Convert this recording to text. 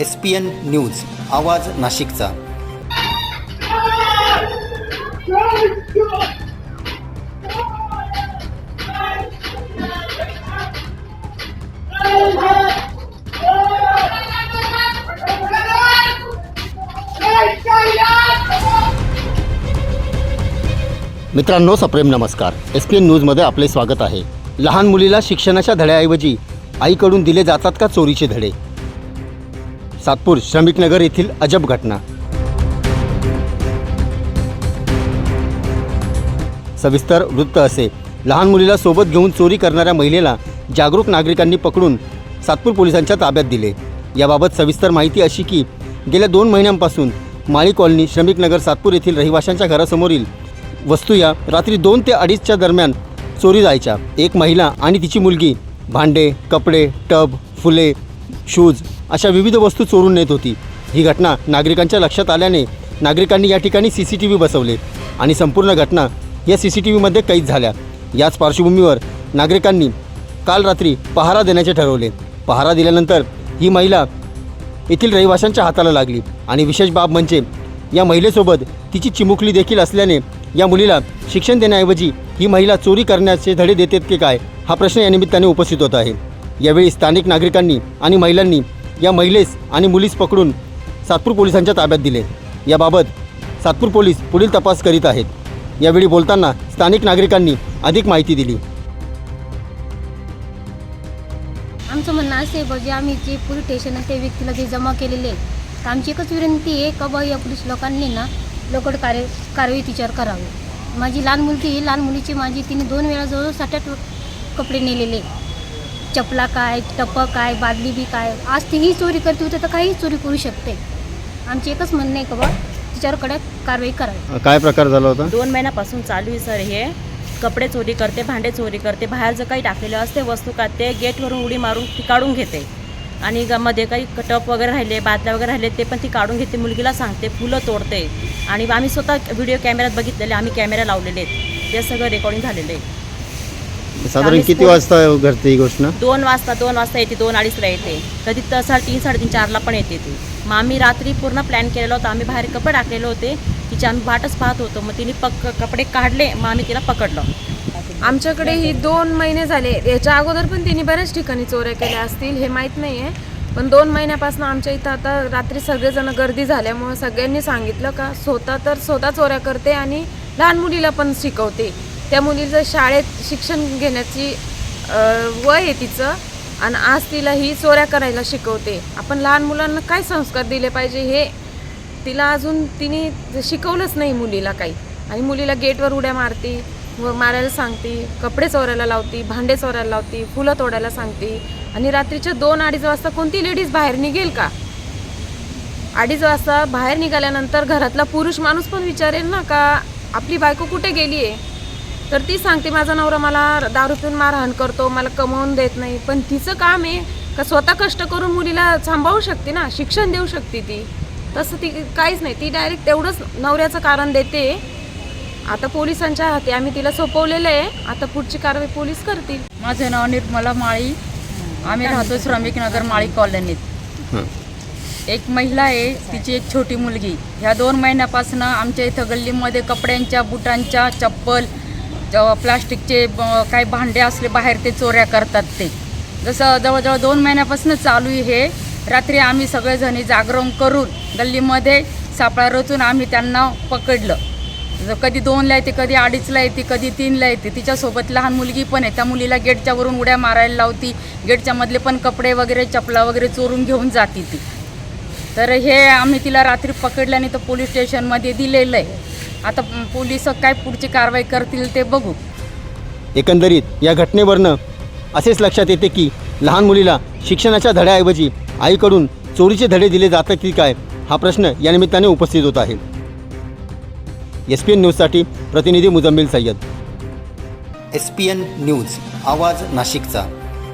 S P N news आवाज नाशिकचा. मित्रांनो सप्रेम नमस्कार. एस पी एन न्यूजमध्ये आपले स्वागत आहे. लहान मुलीला शिक्षणाच्या धड्याऐवजी आईकडून दिले जातात का चोरीचे धडे? सातपूर श्रमिकनगर येथील अजब घटना. सविस्तर वृत्त असे. लहान मुलीला सोबत घेऊन चोरी करणाऱ्या महिलेला जागरूक नागरिकांनी पकडून सातपूर पोलिसांच्या ताब्यात दिले. याबाबत सविस्तर माहिती अशी की गेल्या दोन महिन्यांपासून माळी कॉलनी श्रमिकनगर सातपूर येथील रहिवाशांच्या घरासमोरील वस्तू या रात्री दोन ते अडीचच्या दरम्यान चोरी जायच्या. एक महिला आणि तिची मुलगी भांडे कपडे टब फुले शूज अशा विविध वस्तू चोरून नेत होती. ही घटना नागरिकांच्या लक्षात आल्याने नागरिकांनी या ठिकाणी सी सी टी व्ही बसवले आणि संपूर्ण घटना या सी सी टी व्हीमध्ये कैद झाल्या. याच पार्श्वभूमीवर नागरिकांनी काल रात्री पहारा देण्याचे ठरवले. पहारा दिल्यानंतर ही महिला येथील रहिवाशांच्या हाताला लागली आणि विशेष बाब म्हणजे या महिलेसोबत तिची चिमुकली देखील असल्याने या मुलीला शिक्षण देण्याऐवजी ही महिला चोरी करण्याचे धडे देतात की काय हा प्रश्न या निमित्ताने उपस्थित होत आहे. यावेळी स्थानिक नागरिकांनी आणि महिलांनी या महिलेस आणि मुलीस पकडून सातपूर पोलिसांच्या ताब्यात दिले. याबाबत सातपूर पोलीस पुढील तपास करीत आहेत. यावेळी बोलताना स्थानिक नागरिकांनी अधिक माहिती दिली. आमचं म्हणणं असं आहे जे आम्ही जे पोलीस स्टेशन आहे त्या व्यक्तीला जे जमा केलेले आहे, तर आमची एकच विनंती आहे का बा या पोलीस लोकांनी ना लवकर कार्य कारवाई तिच्यावर करावी. माझी लहान मुलगी लहान मुलीची माझी तिने दोन वेळा जवळ सात कपडे नेलेले चपला काय टप काय बादली बी काय. आज तीही चोरी करते होते तर काही चोरी करू शकते. आमची एकच म्हणणं आहे का बा तिच्यावर कडक कारवाई करावी. काय प्रकार झाला होता? दोन महिन्यापासून चालू आहे सर हे. कपडे चोरी करते भांडे चोरी करते बाहेर जर काही टाकलेलं असते वस्तू काढते गेटवरून उडी मारून ती काढून घेते. आणि मध्ये काही टप वगैरे राहिले बादल्या वगैरे राहिले ते पण ती काढून घेते मुलगीला सांगते फुलं तोडते. आणि आम्ही स्वतः व्हिडिओ कॅमेऱ्यात बघितलेले आम्ही कॅमेरा लावलेले आहेत. ते सगळं रेकॉर्डिंग झालेलं आहे. साधारण आम्ही किती स्कूल- वाजता घडते ही गोष्ट दोन वाजता दोन वाजता येते दोन अडीचला येते. कधी तसा तीन साडेतीन चारला पण येते ती. मग आम्ही रात्री पूर्ण प्लॅन केलेला होता. आम्ही बाहेर कपडे टाकलेले होते. तिची आम्ही वाटच पाहत होतो. मग तिने पक कपडे काढले. मग आम्ही तिला पकडलं. आमच्याकडे ही दोन महिने झाले. याच्या अगोदर पण तिने बऱ्याच ठिकाणी चोऱ्या केल्या असतील हे माहीत नाही आहे पण दोन महिन्यापासून आमच्या इथं आता रात्री सगळेजण गर्दी झाल्यामुळं सगळ्यांनी सांगितलं का स्वतः तर स्वतः चोऱ्या करते आणि लहान मुलीला पण शिकवते. त्या मुलीचं शाळेत शिक्षण घेण्याची वय आहे तिचं. आणि आज तिला ही चोऱ्या करायला शिकवते. आपण लहान मुलांना काय संस्कार दिले पाहिजे हे तिला अजून तिने शिकवलंच नाही मुलीला काही. आणि मुलीला गेटवर उड्या मारते व मारायला सांगते कपडे चोरायला लावती भांडे चोरायला लावती फुलं तोडायला सांगते. आणि रात्रीच्या दोन अडीच वाजता कोणती लेडीज बाहेर निघेल का? अडीच वाजता बाहेर निघाल्यानंतर घरातला पुरुष माणूस पण विचारेल ना का आपली बायको कुठे गेली आहे तर ती सांगते माझा नवरा मला दारू पिऊन मारहाण करतो मला कमवून देत नाही. पण तिचं काम आहे का स्वतः कष्ट करून मुलीला सांभाळू शकते ना? शिक्षण देऊ शकते ती. तसं ती काहीच नाही. ती डायरेक्ट तेवढंच नवऱ्याचं कारण देते. आता पोलिसांच्या हाती आम्ही तिला सोपवलेलं आहे. आता पुढची कारवाई पोलीस करतील. माझं नाव निर्मला माळी. आम्ही राहतो श्रमिक नगर माळी कॉलनीत. हं. एक महिला आहे तिची एक छोटी मुलगी. ह्या दोन महिन्यापासून आमच्या इथं गल्लीमध्ये कपड्यांच्या बुटांच्या चप्पल प्लास्टिकचे काही भांडे असले बाहेर ते चोऱ्या करतात ते. जसं जवळजवळ दोन महिन्यापासून चालू आहे हे. रात्री आम्ही सगळेजणी जागरण करून गल्लीमध्ये सापळा रचून आम्ही त्यांना पकडलं. कधी दोनला येते कधी अडीचला येते कधी तीनला येते. तिच्यासोबत लहान मुलगी पण आहे. त्या मुलीला गेटच्यावरून उड्या मारायला लावती. गेटच्यामधले पण कपडे वगैरे चपला वगैरे चोरून घेऊन जाती ती. तर हे आम्ही तिला रात्री पकडल्याने तर पोलीस स्टेशनमध्ये दिलेलं आहे. आता पोलीस काय पुढची कारवाई करतील ते बघू. एकंदरीत या घटनेवरनं असेच लक्षात येते की लहान मुलीला शिक्षणाच्या धड्याऐवजी आईकडून चोरीचे धडे दिले जातात की काय हा प्रश्न या निमित्ताने उपस्थित होत आहे. एस पी एन न्यूजसाठी प्रतिनिधी Mujammil Sayyad. S P N news आवाज नाशिकचा.